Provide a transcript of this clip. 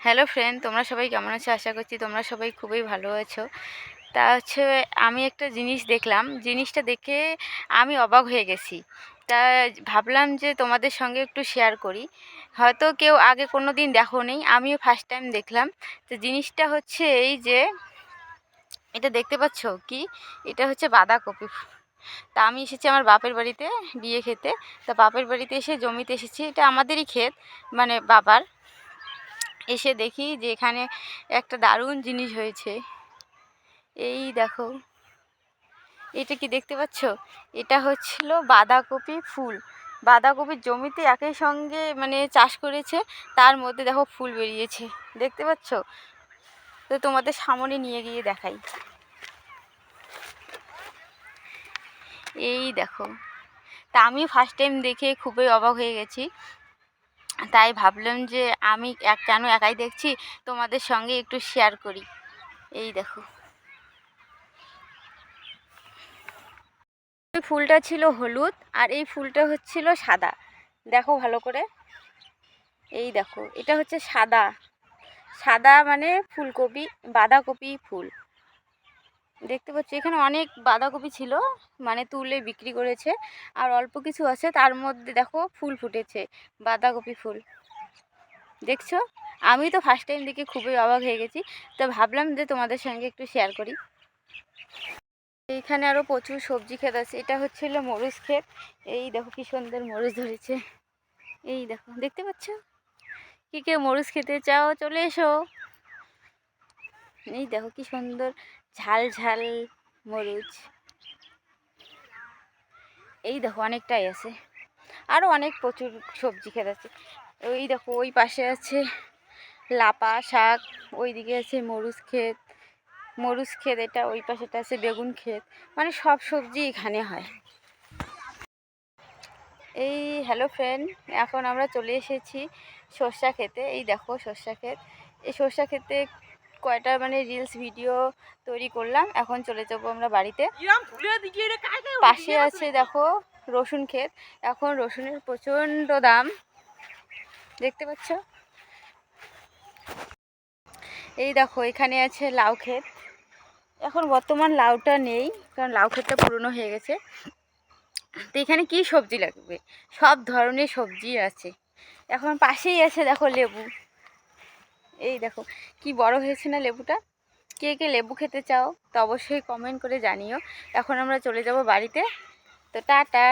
Hello friend তোমরা সবাই কেমন আছো? আশা করছি তোমরা সবাই খুবই ভালো আছো। তা হচ্ছে, আমি একটা জিনিস দেখলাম। জিনিসটা দেখে আমি অবাক হয়ে গেছি। তা ভাবলাম যে তোমাদের সঙ্গে একটু শেয়ার করি। হয়তো কেউ আগে কোনো দিন দেখো নেই, আমিও ফার্স্ট টাইম দেখলাম। তো জিনিসটা হচ্ছে এই যে, এটা দেখতে পাচ্ছ কি? এটা হচ্ছে বাঁধাকপি। তা আমি এসেছি আমার বাপের বাড়িতে বিয়ে খেতে। তা বাপের বাড়িতে এসে জমিতে এসেছি। এটা আমাদেরই ক্ষেত মানে বাবার। এসে দেখি যে এখানে একটা দারুণ জিনিস হয়েছে। এই দেখো। এটা কি দেখতে পাচ্ছ? এটা হচ্ছিল বাঁধাকপি ফুল। বাঁধাকপির জমিতে একই সঙ্গে মানে চাষ করেছে, তার মধ্যে দেখো ফুল বেরিয়েছে। দেখতে পাচ্ছ? তো তোমাদের সামনে নিয়ে গিয়ে দেখাই। এই দেখো। তা আমি ফার্স্ট টাইম দেখে খুবই অবাক হয়ে গেছি তাই ভাবলাম যে আমি এক, কেন একাই দেখছি? তোমাদের সঙ্গে একটু শেয়ার করি। এই দেখো। এই ফুলটা ছিল হলুদ আর এই ফুলটা হচ্ছিল সাদা। দেখো ভালো করে। এই দেখো, এটা হচ্ছে সাদা। সাদা মানে ফুলকপি, বাঁধাকপি ফুল। দেখতে পাচ্ছি, এখানে অনেক বাঁধাকপি ছিল মানে তুলে বিক্রি করেছে, আর অল্প কিছু আছে, তার মধ্যে দেখো ফুল ফুটেছে, বাঁধাকপি ফুল। দেখছ? আমি তো ফার্স্ট টাইম দেখে খুবই অবাক হয়ে গেছি, তো ভাবলাম যে তোমাদের সঙ্গে একটু শেয়ার করি। এইখানে আরও প্রচুর সবজি ক্ষেত আছে, এটা হচ্ছিল মরিচ ক্ষেত, এই দেখো কি সুন্দর মরিচ ধরেছে, এই দেখো, দেখতে পাচ্ছ? কি কেউ মরিচ খেতে চাও, চলে এসো। এই দেখো কি সুন্দর ঝাল ঝাল মরিচ। এই দেখো, অনেকটাই আছে। আরও অনেক প্রচুর সবজি ক্ষেত আছে। ওই দেখো, ওই পাশে আছে লাপা শাক ওই দিকে আছে মরুচ ক্ষেত। মরুচ ক্ষেত এটা, ওই পাশেটা আছে বেগুন ক্ষেত। মানে সব সবজি এখানে হয়। এই হ্যালো ফ্রেন্ড, এখন আমরা চলে এসেছি সর্ষা খেতে এই দেখো সর্ষা ক্ষেত। এই সর্ষা খেতে কয়টা মানে রিলস ভিডিও তৈরি করলাম এখন চলে যাব আমরা বাড়িতে। পাশে আছে দেখো রসুন ক্ষেত। এখন রসুনের প্রচণ্ড দাম। দেখতে পাচ্ছ? এই দেখো এখানে আছে লাউ ক্ষেত। এখন বর্তমান লাউটা নেই কারণ লাউ ক্ষেতটা পুরনো হয়ে গেছে। তো এখানে কি সবজি লাগবে? সব ধরনের সবজি আছে। এখন পাশেই আছে দেখো লেবু। এই দেখো, কি বড় হয়েছে না লেবুটা? কে কে লেবু খেতে চাও তো অবশ্যই কমেন্ট করে জানিও। এখন আমরা চলে যাব বাড়িতে। তো টাটা।